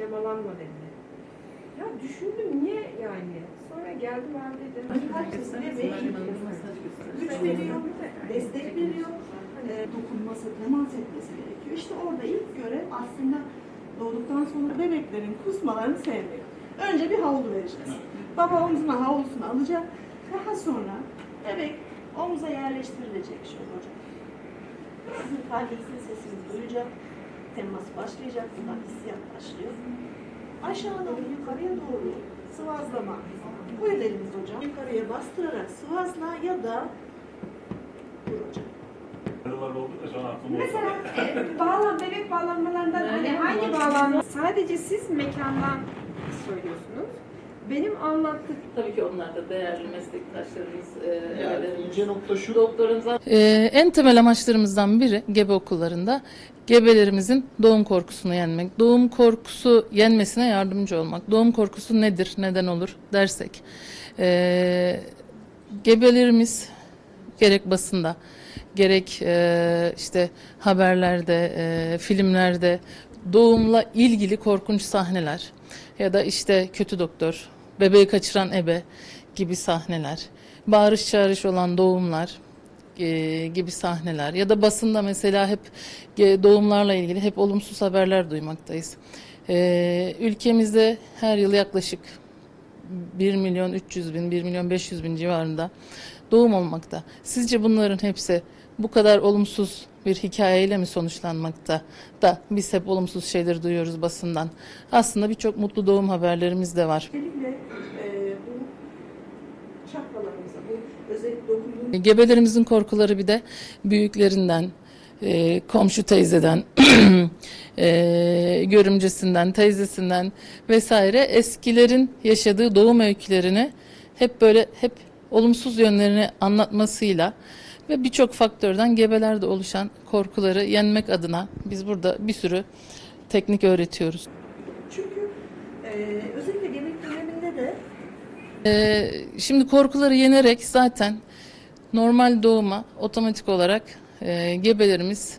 travmalanma dediler. Ya düşündüm niye yani? Sonra geldim abi dedim. Herkes bebeğe güç veriyor, destek veriyor, e, dokunması, temas etmesi gerekiyor. İşte orada ilk görev aslında doğduktan sonra bebeklerin kusmalarını sevmek. Önce bir havlu vereceğiz. Baba omzuna havlusunu alacak. Daha sonra bebek omuza yerleştirilecek şöyle hocam. Sizin kalbinizin sesini duyacak. Temas başlayacak. Buradan hissiyat başlıyor. Aşağıdan yukarıya doğru sıvazlama. Bu ellerimiz hocam. Yukarıya bastırarak sıvazla ya da vur hocam. Oldu da şu an aklıma oldu. Mesela e, bağlan, bebek bağlanmalarından hani hangi bağlanma? Sadece siz mekandan. Benim anlattık Tabii ki onlar da değerli meslektaşlarımız, e, Yani ince nokta şu, doktorumuz. Ee, en temel amaçlarımızdan biri gebe okullarında gebelerimizin doğum korkusunu yenmek. Doğum korkusu yenmesine yardımcı olmak. Doğum korkusu nedir, neden olur dersek. Ee, gebelerimiz gerek basında, gerek e, işte haberlerde, e, filmlerde doğumla ilgili korkunç sahneler ya da işte kötü doktor, bebeği kaçıran ebe gibi sahneler, bağırış çağırış olan doğumlar e, gibi sahneler ya da basında mesela hep e, doğumlarla ilgili hep olumsuz haberler duymaktayız. E, ülkemizde her yıl yaklaşık 1 milyon 300 bin, 1 milyon 500 bin civarında doğum olmakta. Sizce bunların hepsi bu kadar olumsuz bir hikayeyle mi sonuçlanmakta da biz hep olumsuz şeyleri duyuyoruz basından. Aslında birçok mutlu doğum haberlerimiz de var. Özellikle e, bu çakralarımıza, bu özellikle dokunduğumuz Gebelerimizin korkuları bir de büyüklerinden, e, komşu teyzeden, e, görümcesinden, teyzesinden vesaire eskilerin yaşadığı doğum öykülerini hep böyle hep olumsuz yönlerini anlatmasıyla ve birçok faktörden gebelerde oluşan korkuları yenmek adına biz burada bir sürü teknik öğretiyoruz. Çünkü e, özellikle gebelik döneminde de Ee, şimdi korkuları yenerek zaten normal doğuma otomatik olarak e, gebelerimiz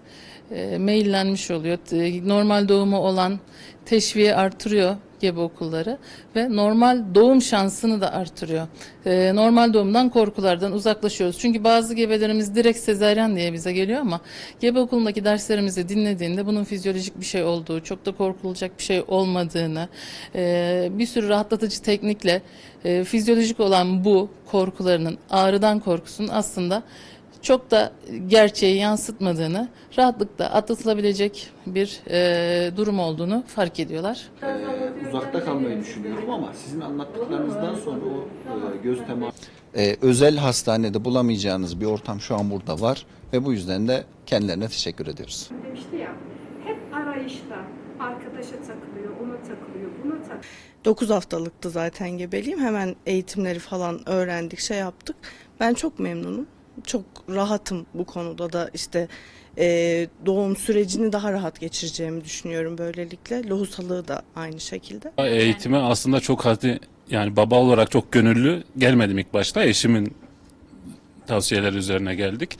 e, meyillenmiş oluyor. E, Normal doğumu olan teşviği artırıyor gebe okulları ve normal doğum şansını da artırıyor. E, normal doğumdan korkulardan uzaklaşıyoruz. Çünkü bazı gebelerimiz direkt sezaryen diye bize geliyor ama gebe okulundaki derslerimizi dinlediğinde bunun fizyolojik bir şey olduğu, çok da korkulacak bir şey olmadığını, e, bir sürü rahatlatıcı teknikle e, fizyolojik olan bu korkularının, ağrıdan korkusunun aslında çok da gerçeği yansıtmadığını, rahatlıkla atlatılabilecek bir e, durum olduğunu fark ediyorlar. uzakta kalmayı düşünüyorum ama sizin anlattıklarınızdan sonra o e, göz teması Ee, özel hastanede bulamayacağınız bir ortam şu an burada var ve bu yüzden de kendilerine teşekkür ediyoruz. demişti ya. Hep arayışta. Arkadaşa takılıyor, ona takılıyor, buna takılıyor. 9 haftalıktı zaten gebeliğim. Hemen eğitimleri falan öğrendik, şey yaptık. Ben çok memnunum. Çok rahatım bu konuda da işte e, doğum sürecini daha rahat geçireceğimi düşünüyorum böylelikle. Lohusalığı da aynı şekilde. Eğitime aslında çok hadi yani baba olarak çok gönüllü gelmedim ilk başta. Eşimin tavsiyeleri üzerine geldik.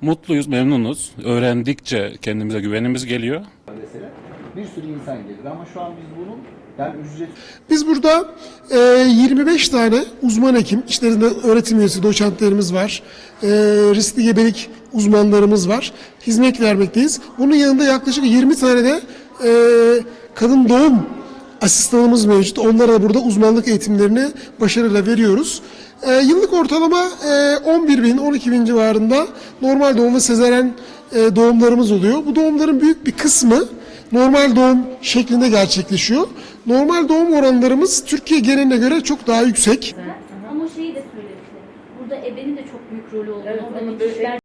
Mutluyuz, memnunuz. Öğrendikçe kendimize güvenimiz geliyor. Mesela bir sürü insan gelir ama şu an biz bunu yani ücret Biz burada e, 25 tane uzman hekim, içlerinde öğretim üyesi doçentlerimiz var, e, riskli gebelik uzmanlarımız var, hizmet vermekteyiz. Bunun yanında yaklaşık 20 tane de e, kadın doğum asistanımız mevcut. Onlara da burada uzmanlık eğitimlerini başarıyla veriyoruz. E, yıllık ortalama e, 11 bin, 12 bin civarında normal doğum ve sezaren e, doğumlarımız oluyor. Bu doğumların büyük bir kısmı normal doğum şeklinde gerçekleşiyor. Normal doğum oranlarımız Türkiye geneline göre çok daha yüksek. Ama şeyi de söylediler. Burada ebenin de çok büyük rolü olduğunu, Evet, kişiler